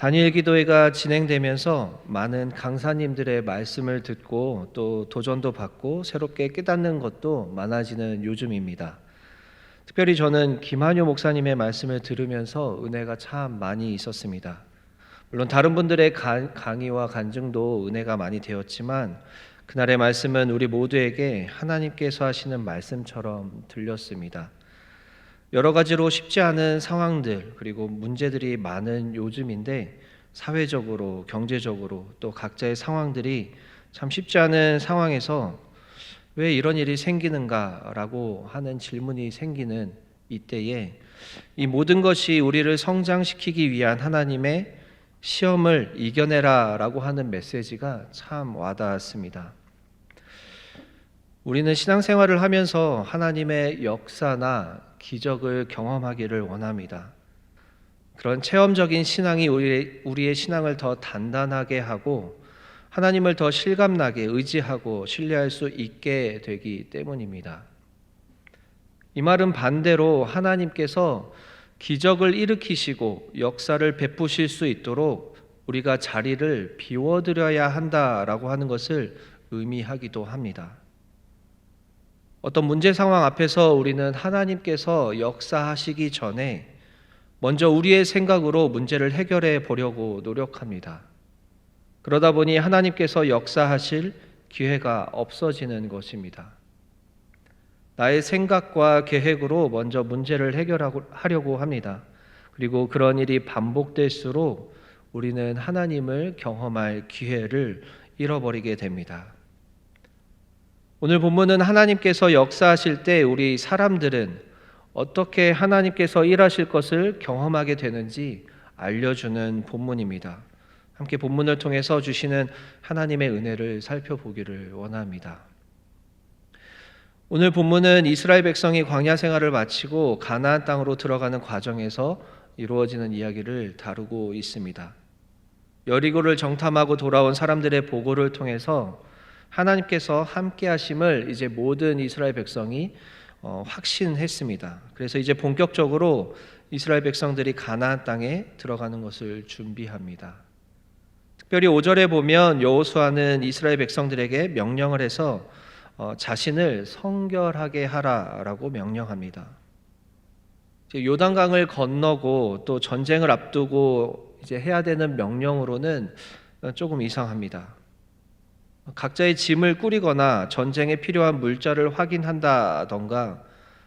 다니엘 기도회가 진행되면서 많은 강사님들의 말씀을 듣고 또 도전도 받고 새롭게 깨닫는 것도 많아지는 요즘입니다. 특별히 저는 김한효 목사님의 말씀을 들으면서 은혜가 참 많이 있었습니다. 물론 다른 분들의 간- 강의와 간증도 은혜가 많이 되었지만 그날의 말씀은 우리 모두에게 하나님께서 하시는 말씀처럼 들렸습니다. 여러 가지로 쉽지 않은 상황들 그리고 문제들이 많은 요즘인데 사회적으로 경제적으로 또 각자의 상황들이 참 쉽지 않은 상황에서 왜 이런 일이 생기는가라고 하는 질문이 생기는 이때에 이 모든 것이 우리를 성장시키기 위한 하나님의 시험을 이겨내라라고 하는 메시지가 참 와닿았습니다. 우리는 신앙생활을 하면서 하나님의 역사나 기적을 경험하기를 원합니다. 그런 체험적인 신앙이 우리의, 우리의 신앙을 더 단단하게 하고 하나님을 더 실감나게 의지하고 신뢰할 수 있게 되기 때문입니다. 이 말은 반대로 하나님께서 기적을 일으키시고 역사를 베푸실 수 있도록 우리가 자리를 비워드려야 한다라고 하는 것을 의미하기도 합니다. 어떤 문제 상황 앞에서 우리는 하나님께서 역사하시기 전에 먼저 우리의 생각으로 문제를 해결해 보려고 노력합니다. 그러다 보니 하나님께서 역사하실 기회가 없어지는 것입니다. 나의 생각과 계획으로 먼저 문제를 해결하려고 합니다. 그리고 그런 일이 반복될수록 우리는 하나님을 경험할 기회를 잃어버리게 됩니다. 오늘 본문은 하나님께서 역사하실 때 우리 사람들은 어떻게 하나님께서 일하실 것을 경험하게 되는지 알려주는 본문입니다. 함께 본문을 통해서 주시는 하나님의 은혜를 살펴보기를 원합니다. 오늘 본문은 이스라엘 백성이 광야 생활을 마치고 가나안 땅으로 들어가는 과정에서 이루어지는 이야기를 다루고 있습니다. 여리고를 정탐하고 돌아온 사람들의 보고를 통해서 하나님께서 함께 하심을 이제 모든 이스라엘 백성이 어, 확신했습니다. 그래서 이제 본격적으로 이스라엘 백성들이 가나안 땅에 들어가는 것을 준비합니다. 특별히 5절에 보면 여호수아는 이스라엘 백성들에게 명령을 해서 어, 자신을 성결하게 하라라고 명령합니다. 요단강을 건너고 또 전쟁을 앞두고 이제 해야 되는 명령으로는 조금 이상합니다. 각자의 짐을 꾸리거나 전쟁에 필요한 물자를 확인한다던가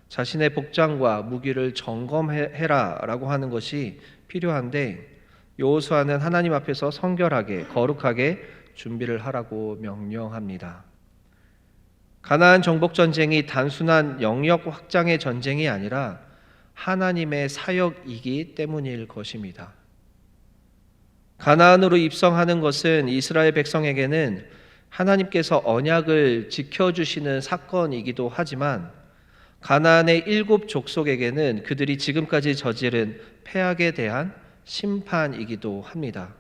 자신의 복장과 무기를 점검해라라고 하는 것이 필요한데 여호수아는 하나님 앞에서 성결하게 거룩하게 준비를 하라고 명령합니다. 가나안 정복 전쟁이 단순한 영역 확장의 전쟁이 아니라 하나님의 사역이기 때문일 것입니다. 가나안으로 입성하는 것은 이스라엘 백성에게는 하나님께서 언약을 지켜주시는 사건이기도 하지만 가나안의 일곱 족속에게는 그들이 지금까지 저지른 폐악에 대한 심판이기도 합니다.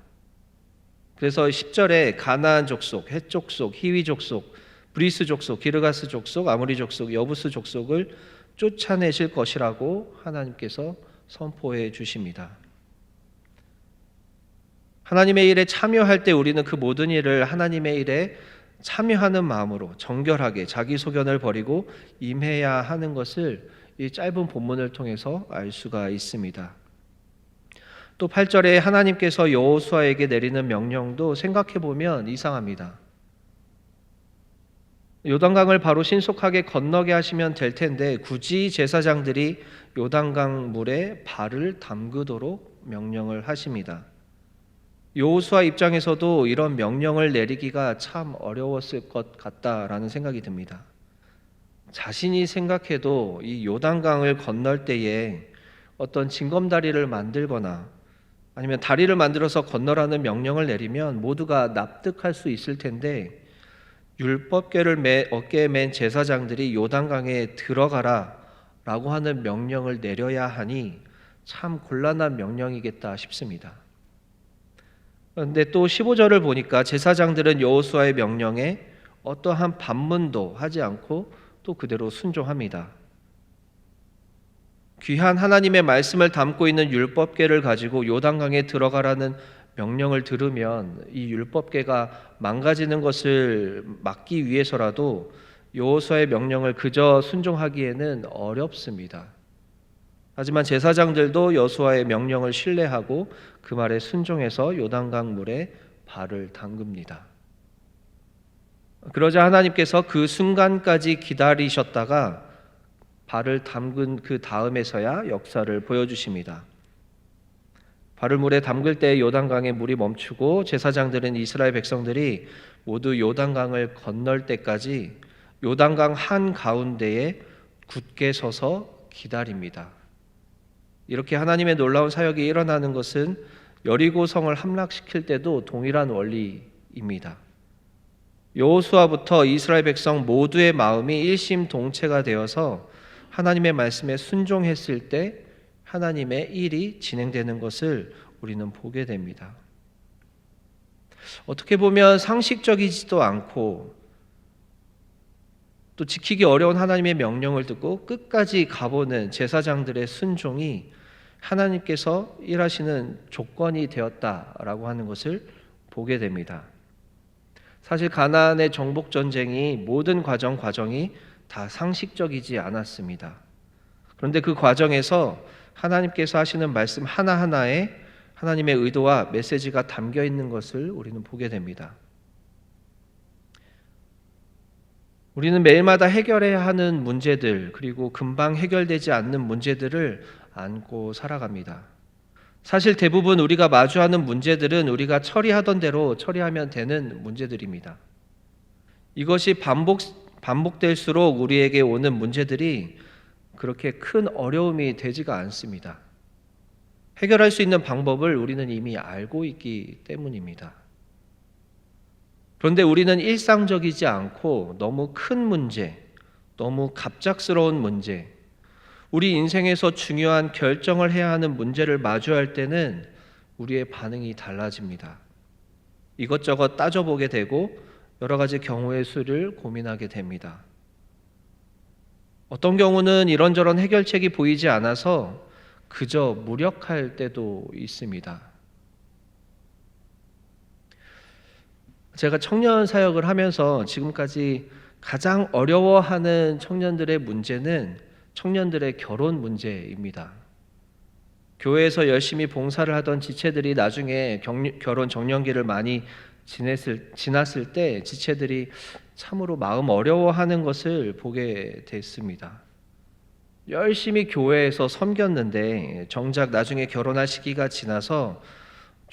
그래서 10절에 가나안 족속, 헷 족속, 히위 족속, 브리스 족속, 기르가스 족속, 아무리 족속, 여부스 족속을 쫓아내실 것이라고 하나님께서 선포해 주십니다. 하나님의 일에 참여할 때 우리는 그 모든 일을 하나님의 일에 참여하는 마음으로 정결하게 자기 소견을 버리고 임해야 하는 것을 이 짧은 본문을 통해서 알 수가 있습니다. 또 8절에 하나님께서 여호수아에게 내리는 명령도 생각해 보면 이상합니다. 요단강을 바로 신속하게 건너게 하시면 될 텐데 굳이 제사장들이 요단강 물에 발을 담그도록 명령을 하십니다. 여호수아 입장에서도 이런 명령을 내리기가 참 어려웠을 것 같다라는 생각이 듭니다. 자신이 생각해도 이 요단강을 건널 때에 어떤 징검다리를 만들거나 아니면 다리를 만들어서 건너라는 명령을 내리면 모두가 납득할 수 있을 텐데 율법궤를 매, 어깨에 맨 제사장들이 요단강에 들어가라 라고 하는 명령을 내려야 하니 참 곤란한 명령이겠다 싶습니다. 그런데 또 15절을 보니까 제사장들은 여호수아의 명령에 어떠한 반문도 하지 않고 또 그대로 순종합니다. 귀한 하나님의 말씀을 담고 있는 율법궤를 가지고 요단강에 들어가라는 명령을 들으면 이 율법계가 망가지는 것을 막기 위해서라도 여호수아의 명령을 그저 순종하기에는 어렵습니다. 하지만 제사장들도 여호수아의 명령을 신뢰하고 그 말에 순종해서 요단강 물에 발을 담급니다. 그러자 하나님께서 그 순간까지 기다리셨다가 발을 담근 그 다음에서야 역사를 보여주십니다. 발을 물에 담글 때 요단강에 물이 멈추고 제사장들은 이스라엘 백성들이 모두 요단강을 건널 때까지 요단강 한 가운데에 굳게 서서 기다립니다. 이렇게 하나님의 놀라운 사역이 일어나는 것은 여리고 성을 함락시킬 때도 동일한 원리입니다. 여호수아부터 이스라엘 백성 모두의 마음이 일심동체가 되어서 하나님의 말씀에 순종했을 때 하나님의 일이 진행되는 것을 우리는 보게 됩니다. 어떻게 보면 상식적이지도 않고 또 지키기 어려운 하나님의 명령을 듣고 끝까지 가보는 제사장들의 순종이 하나님께서 일하시는 조건이 되었다라고 하는 것을 보게 됩니다. 사실 가나안의 정복 전쟁이 모든 과정 과정이 다 상식적이지 않았습니다. 그런데 그 과정에서 하나님께서 하시는 말씀 하나하나에 하나님의 의도와 메시지가 담겨 있는 것을 우리는 보게 됩니다. 우리는 매일마다 해결해야 하는 문제들, 그리고 금방 해결되지 않는 문제들을 안고 살아갑니다. 사실 대부분 우리가 마주하는 문제들은 우리가 처리하던 대로 처리하면 되는 문제들입니다. 이것이 반복, 반복될수록 우리에게 오는 문제들이 그렇게 큰 어려움이 되지가 않습니다. 해결할 수 있는 방법을 우리는 이미 알고 있기 때문입니다. 그런데 우리는 일상적이지 않고 너무 큰 문제, 너무 갑작스러운 문제, 우리 인생에서 중요한 결정을 해야 하는 문제를 마주할 때는 우리의 반응이 달라집니다. 이것저것 따져보게 되고 여러 가지 경우의 수를 고민하게 됩니다. 어떤 경우는 이런저런 해결책이 보이지 않아서 그저 무력할 때도 있습니다. 제가 청년 사역을 하면서 지금까지 가장 어려워하는 청년들의 문제는 청년들의 결혼 문제입니다. 교회에서 열심히 봉사를 하던 지체들이 나중에 경, 결혼 정년기를 많이 지냈을, 지났을 때 지체들이 참으로 마음 어려워하는 것을 보게 됐습니다. 열심히 교회에서 섬겼는데 정작 나중에 결혼할 시기가 지나서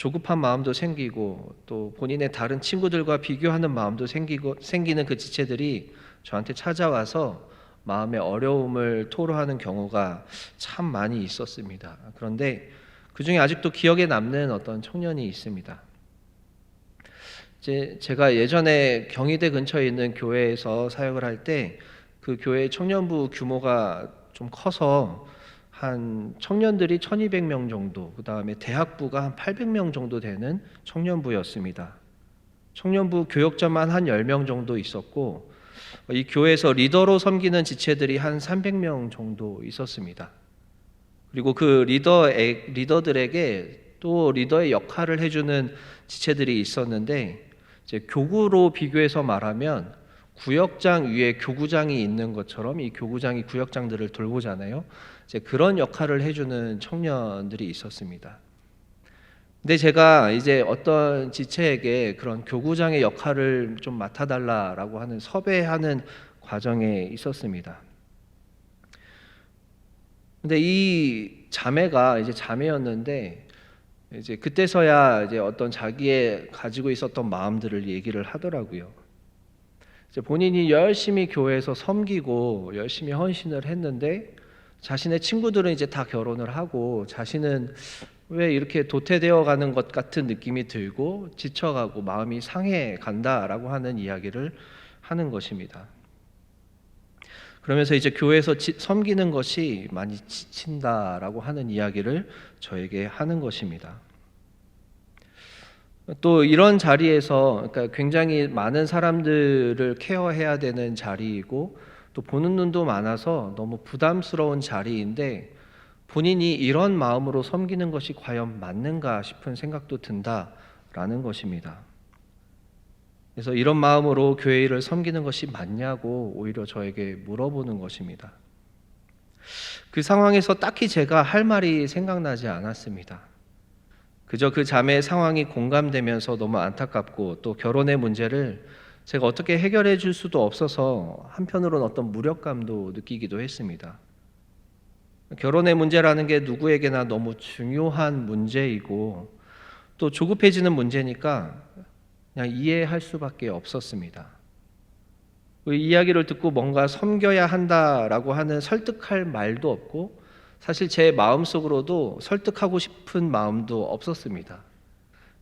조급한 마음도 생기고 또 본인의 다른 친구들과 비교하는 마음도 생기고 생기는 그 지체들이 저한테 찾아와서 마음의 어려움을 토로하는 경우가 참 많이 있었습니다. 그런데 그 중에 아직도 기억에 남는 어떤 청년이 있습니다. 제, 제가 예전에 경희대 근처에 있는 교회에서 사역을 할 때 그 교회 청년부 규모가 좀 커서 한 청년들이 1200명 정도, 그 다음에 대학부가 한 800명 정도 되는 청년부였습니다. 청년부 교역자만 한 10명 정도 있었고, 이 교회에서 리더로 섬기는 지체들이 한 300명 정도 있었습니다. 그리고 그 리더 리더들에게 또 리더의 역할을 해주는 지체들이 있었는데 이제 교구로 비교해서 말하면 구역장 위에 교구장이 있는 것처럼 이 교구장이 구역장들을 돌보잖아요. 이제 그런 역할을 해주는 청년들이 있었습니다. 근데 제가 이제 어떤 지체에게 그런 교구장의 역할을 좀 맡아달라라고 하는 섭외하는 과정에 있었습니다. 근데 이 자매가 이제 자매였는데 이제 그때서야 이제 어떤 자기의 가지고 있었던 마음들을 얘기를 하더라고요. 이제 본인이 열심히 교회에서 섬기고 열심히 헌신을 했는데 자신의 친구들은 이제 다 결혼을 하고 자신은 왜 이렇게 도태되어 가는 것 같은 느낌이 들고 지쳐가고 마음이 상해 간다라고 하는 이야기를 하는 것입니다. 그러면서 이제 교회에서 지, 섬기는 것이 많이 지친다라고 하는 이야기를 저에게 하는 것입니다. 또 이런 자리에서 그러니까 굉장히 많은 사람들을 케어해야 되는 자리이고 또 보는 눈도 많아서 너무 부담스러운 자리인데 본인이 이런 마음으로 섬기는 것이 과연 맞는가 싶은 생각도 든다라는 것입니다. 그래서 이런 마음으로 교회 일을 섬기는 것이 맞냐고 오히려 저에게 물어보는 것입니다. 그 상황에서 딱히 제가 할 말이 생각나지 않았습니다. 그저 그 자매의 상황이 공감되면서 너무 안타깝고 또 결혼의 문제를 제가 어떻게 해결해 줄 수도 없어서 한편으로는 어떤 무력감도 느끼기도 했습니다. 결혼의 문제라는 게 누구에게나 너무 중요한 문제이고 또 조급해지는 문제니까 그냥 이해할 수밖에 없었습니다. 그 이야기를 듣고 뭔가 섬겨야 한다라고 하는 설득할 말도 없고 사실 제 마음속으로도 설득하고 싶은 마음도 없었습니다.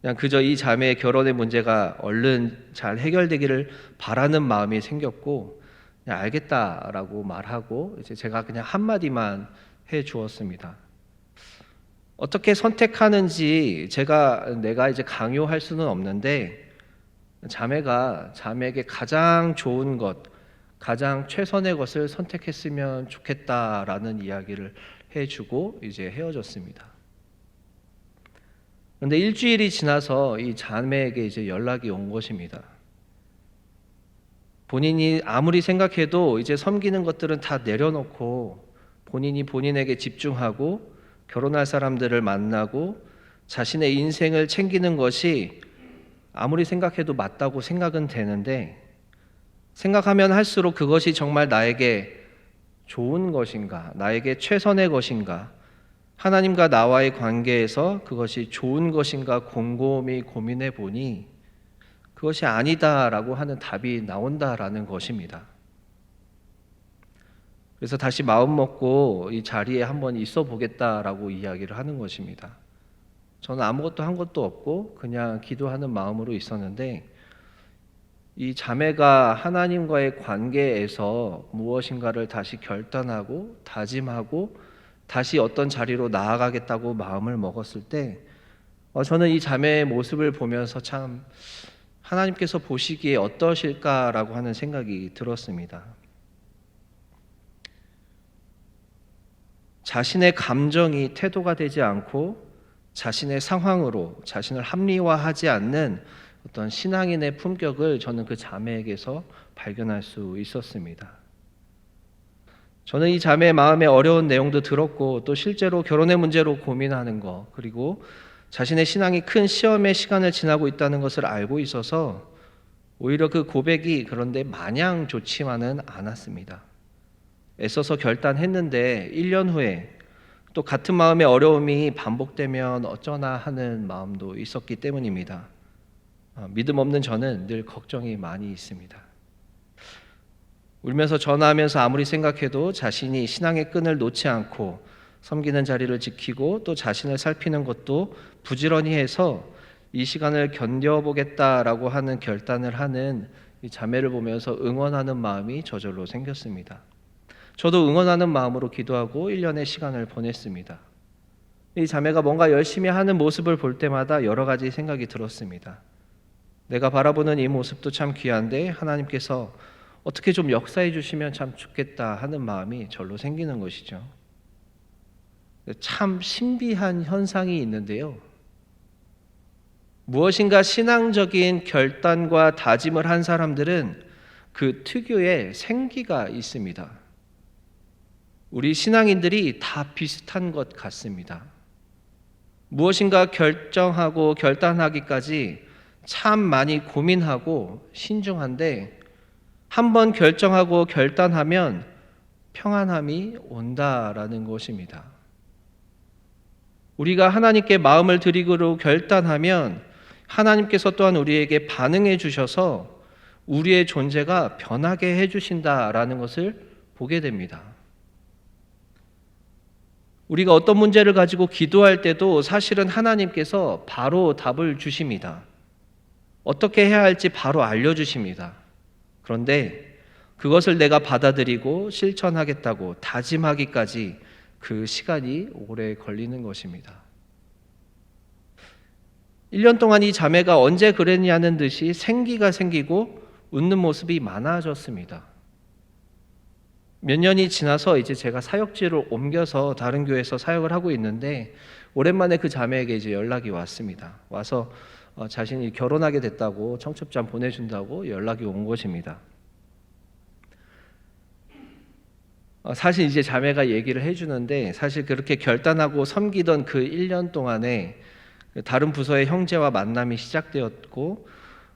그냥 그저 이 자매의 결혼의 문제가 얼른 잘 해결되기를 바라는 마음이 생겼고 그냥 알겠다라고 말하고 이제 제가 그냥 한 마디만 해 주었습니다. 어떻게 선택하는지 제가 내가 이제 강요할 수는 없는데 자매가 자매에게 가장 좋은 것, 가장 최선의 것을 선택했으면 좋겠다라는 이야기를 해주고 이제 헤어졌습니다. 그런데 일주일이 지나서 이 자매에게 이제 연락이 온 것입니다. 본인이 아무리 생각해도 이제 섬기는 것들은 다 내려놓고 본인이 본인에게 집중하고 결혼할 사람들을 만나고 자신의 인생을 챙기는 것이 아무리 생각해도 맞다고 생각은 되는데 생각하면 할수록 그것이 정말 나에게 좋은 것인가, 나에게 최선의 것인가, 하나님과 나와의 관계에서 그것이 좋은 것인가 곰곰이 고민해 보니 그것이 아니다라고 하는 답이 나온다라는 것입니다. 그래서 다시 마음 먹고 이 자리에 한번 있어 보겠다라고 이야기를 하는 것입니다. 저는 아무것도 한 것도 없고 그냥 기도하는 마음으로 있었는데 이 자매가 하나님과의 관계에서 무엇인가를 다시 결단하고 다짐하고 다시 어떤 자리로 나아가겠다고 마음을 먹었을 때 어, 저는 이 자매의 모습을 보면서 참 하나님께서 보시기에 어떠실까라고 하는 생각이 들었습니다. 자신의 감정이 태도가 되지 않고 자신의 상황으로 자신을 합리화하지 않는 어떤 신앙인의 품격을 저는 그 자매에게서 발견할 수 있었습니다. 저는 이 자매의 마음에 어려운 내용도 들었고 또 실제로 결혼의 문제로 고민하는 것 그리고 자신의 신앙이 큰 시험의 시간을 지나고 있다는 것을 알고 있어서 오히려 그 고백이 그런데 마냥 좋지만은 않았습니다. 애써서 결단했는데 1년 후에 또 같은 마음의 어려움이 반복되면 어쩌나 하는 마음도 있었기 때문입니다. 어, 믿음 없는 저는 늘 걱정이 많이 있습니다. 울면서 전화하면서 아무리 생각해도 자신이 신앙의 끈을 놓지 않고 섬기는 자리를 지키고 또 자신을 살피는 것도 부지런히 해서 이 시간을 견뎌보겠다라고 하는 결단을 하는 이 자매를 보면서 응원하는 마음이 저절로 생겼습니다. 저도 응원하는 마음으로 기도하고 1년의 시간을 보냈습니다. 이 자매가 뭔가 열심히 하는 모습을 볼 때마다 여러 가지 생각이 들었습니다. 내가 바라보는 이 모습도 참 귀한데 하나님께서 어떻게 좀 역사해 주시면 참 좋겠다 하는 마음이 절로 생기는 것이죠. 참 신비한 현상이 있는데요. 무엇인가 신앙적인 결단과 다짐을 한 사람들은 그 특유의 생기가 있습니다. 우리 신앙인들이 다 비슷한 것 같습니다. 무엇인가 결정하고 결단하기까지 참 많이 고민하고 신중한데 한번 결정하고 결단하면 평안함이 온다라는 것입니다. 우리가 하나님께 마음을 드리기로 결단하면 하나님께서 또한 우리에게 반응해 주셔서 우리의 존재가 변하게 해 주신다라는 것을 보게 됩니다. 우리가 어떤 문제를 가지고 기도할 때도 사실은 하나님께서 바로 답을 주십니다. 어떻게 해야 할지 바로 알려주십니다. 그런데 그것을 내가 받아들이고 실천하겠다고 다짐하기까지 그 시간이 오래 걸리는 것입니다. 1년 동안 이 자매가 언제 그랬냐는 듯이 생기가 생기고 웃는 모습이 많아졌습니다. 몇 년이 지나서 이제 제가 사역지를 옮겨서 다른 교회에서 사역을 하고 있는데 오랜만에 그 자매에게 이제 연락이 왔습니다. 와서 어, 자신이 결혼하게 됐다고 청첩장 보내준다고 연락이 온 것입니다. 어, 사실 이제 자매가 얘기를 해주는데 사실 그렇게 결단하고 섬기던 그 1년 동안에 그 다른 부서의 형제와 만남이 시작되었고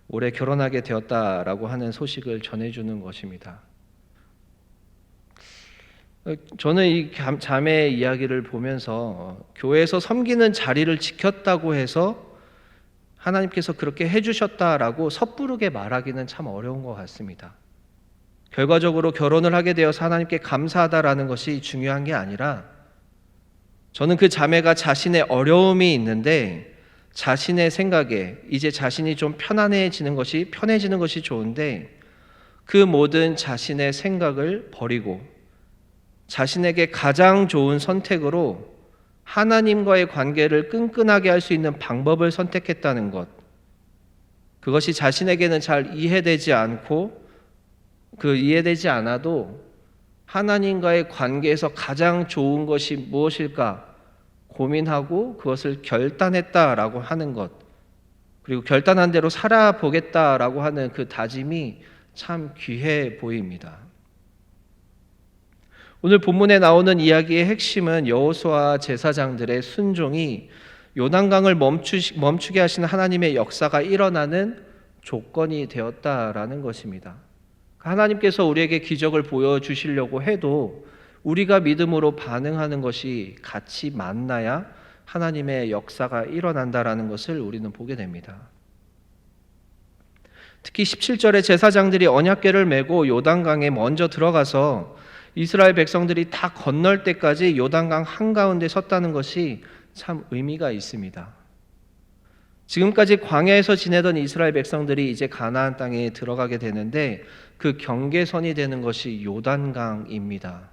올해 결혼하게 되었다라고 하는 소식을 전해주는 것입니다. 어, 저는 이 감- 자매의 이야기를 보면서 어, 교회에서 섬기는 자리를 지켰다고 해서 하나님께서 그렇게 해주셨다라고 섣부르게 말하기는 참 어려운 것 같습니다. 결과적으로 결혼을 하게 되어서 하나님께 감사하다라는 것이 중요한 게 아니라 저는 그 자매가 자신의 어려움이 있는데 자신의 생각에 이제 자신이 좀 편안해지는 것이 편해지는 것이 좋은데 그 모든 자신의 생각을 버리고 자신에게 가장 좋은 선택으로 하나님과의 관계를 끈끈하게 할 수 있는 방법을 선택했다는 것. 그것이 자신에게는 잘 이해되지 않고 그 이해되지 않아도 하나님과의 관계에서 가장 좋은 것이 무엇일까 고민하고 그것을 결단했다라고 하는 것. 그리고 결단한 대로 살아보겠다라고 하는 그 다짐이 참 귀해 보입니다. 오늘 본문에 나오는 이야기의 핵심은 여호수아 제사장들의 순종이 요단강을 멈추, 멈추게 하시는 하나님의 역사가 일어나는 조건이 되었다라는 것입니다. 하나님께서 우리에게 기적을 보여주시려고 해도 우리가 믿음으로 반응하는 것이 같이 만나야 하나님의 역사가 일어난다라는 것을 우리는 보게 됩니다. 특히 17절에 제사장들이 언약궤를 메고 요단강에 먼저 들어가서 이스라엘 백성들이 다 건널 때까지 요단강 한가운데 섰다는 것이 참 의미가 있습니다. 지금까지 광야에서 지내던 이스라엘 백성들이 이제 가나안 땅에 들어가게 되는데 그 경계선이 되는 것이 요단강입니다.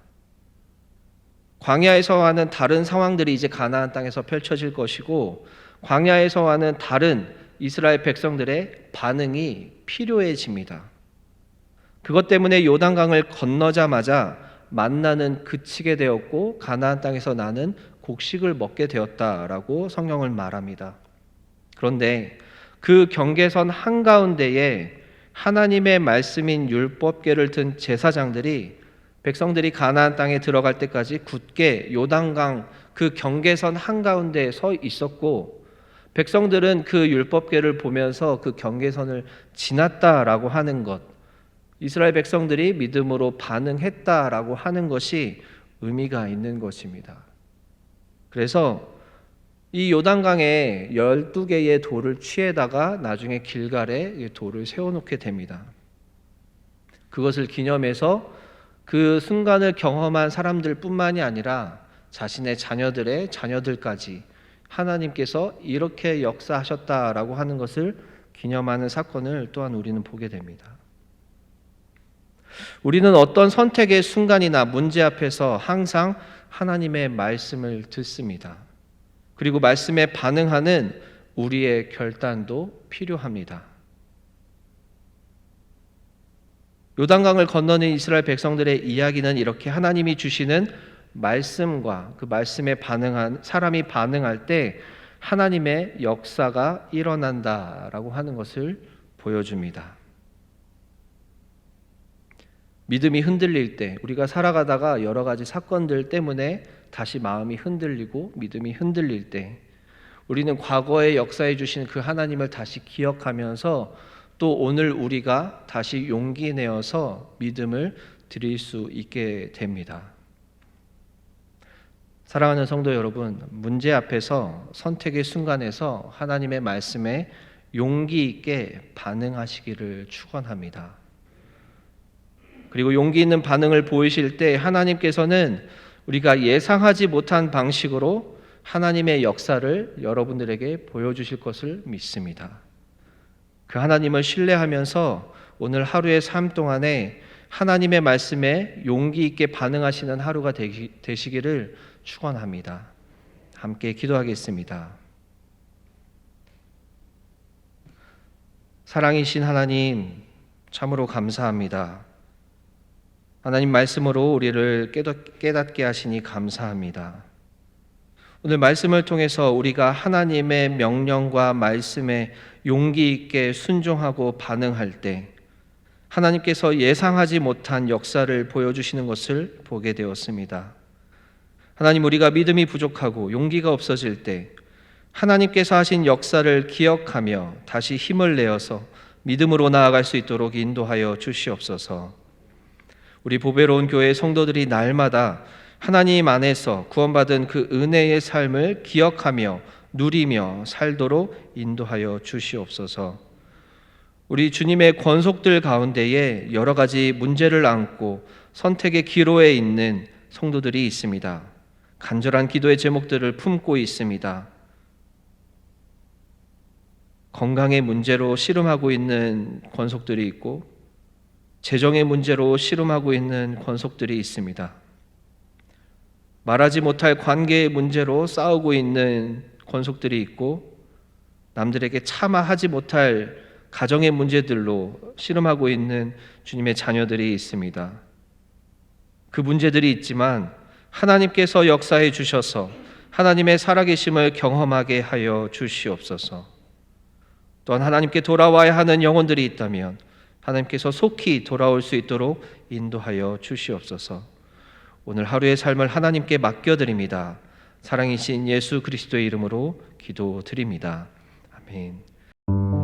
광야에서와는 다른 상황들이 이제 가나안 땅에서 펼쳐질 것이고 광야에서와는 다른 이스라엘 백성들의 반응이 필요해집니다. 그것 때문에 요단강을 건너자마자 만나는 그치게 되었고 가나안 땅에서 나는 곡식을 먹게 되었다라고 성경을 말합니다. 그런데 그 경계선 한가운데에 하나님의 말씀인 율법계를 든 제사장들이 백성들이 가나안 땅에 들어갈 때까지 굳게 요단강 그 경계선 한가운데에 서 있었고 백성들은 그 율법계를 보면서 그 경계선을 지났다라고 하는 것 이스라엘 백성들이 믿음으로 반응했다라고 하는 것이 의미가 있는 것입니다. 그래서 이 요단강에 12개의 돌을 취해다가 나중에 길갈에 돌을 세워놓게 됩니다. 그것을 기념해서 그 순간을 경험한 사람들 뿐만이 아니라 자신의 자녀들의 자녀들까지 하나님께서 이렇게 역사하셨다라고 하는 것을 기념하는 사건을 또한 우리는 보게 됩니다. 우리는 어떤 선택의 순간이나 문제 앞에서 항상 하나님의 말씀을 듣습니다. 그리고 말씀에 반응하는 우리의 결단도 필요합니다. 요단강을 건너는 이스라엘 백성들의 이야기는 이렇게 하나님이 주시는 말씀과 그 말씀에 반응한 사람이 반응할 때 하나님의 역사가 일어난다라고 하는 것을 보여줍니다. 믿음이 흔들릴 때 우리가 살아가다가 여러 가지 사건들 때문에 다시 마음이 흔들리고 믿음이 흔들릴 때 우리는 과거의 역사해 주신 그 하나님을 다시 기억하면서 또 오늘 우리가 다시 용기 내어서 믿음을 드릴 수 있게 됩니다. 사랑하는 성도 여러분, 문제 앞에서 선택의 순간에서 하나님의 말씀에 용기 있게 반응하시기를 축원합니다. 그리고 용기 있는 반응을 보이실 때 하나님께서는 우리가 예상하지 못한 방식으로 하나님의 역사를 여러분들에게 보여주실 것을 믿습니다. 그 하나님을 신뢰하면서 오늘 하루의 삶 동안에 하나님의 말씀에 용기 있게 반응하시는 하루가 되시, 되시기를 축원합니다. 함께 기도하겠습니다. 사랑이신 하나님 참으로 감사합니다. 하나님 말씀으로 우리를 깨닫- 깨닫게 하시니 감사합니다. 오늘 말씀을 통해서 우리가 하나님의 명령과 말씀에 용기 있게 순종하고 반응할 때 하나님께서 예상하지 못한 역사를 보여주시는 것을 보게 되었습니다. 하나님 우리가 믿음이 부족하고 용기가 없어질 때 하나님께서 하신 역사를 기억하며 다시 힘을 내어서 믿음으로 나아갈 수 있도록 인도하여 주시옵소서. 우리 보배로운 교회 성도들이 날마다 하나님 안에서 구원받은 그 은혜의 삶을 기억하며 누리며 살도록 인도하여 주시옵소서. 우리 주님의 권속들 가운데에 여러 가지 문제를 안고 선택의 기로에 있는 성도들이 있습니다. 간절한 기도의 제목들을 품고 있습니다. 건강의 문제로 씨름하고 있는 권속들이 있고 재정의 문제로 씨름하고 있는 권속들이 있습니다. 말하지 못할 관계의 문제로 싸우고 있는 권속들이 있고 남들에게 차마하지 못할 가정의 문제들로 씨름하고 있는 주님의 자녀들이 있습니다. 그 문제들이 있지만 하나님께서 역사해 주셔서 하나님의 살아계심을 경험하게 하여 주시옵소서. 또한 하나님께 돌아와야 하는 영혼들이 있다면 하나님께서 속히 돌아올 수 있도록 인도하여 주시옵소서. 오늘 하루의 삶을 하나님께 맡겨드립니다. 사랑이신 예수 그리스도의 이름으로 기도드립니다. 아멘.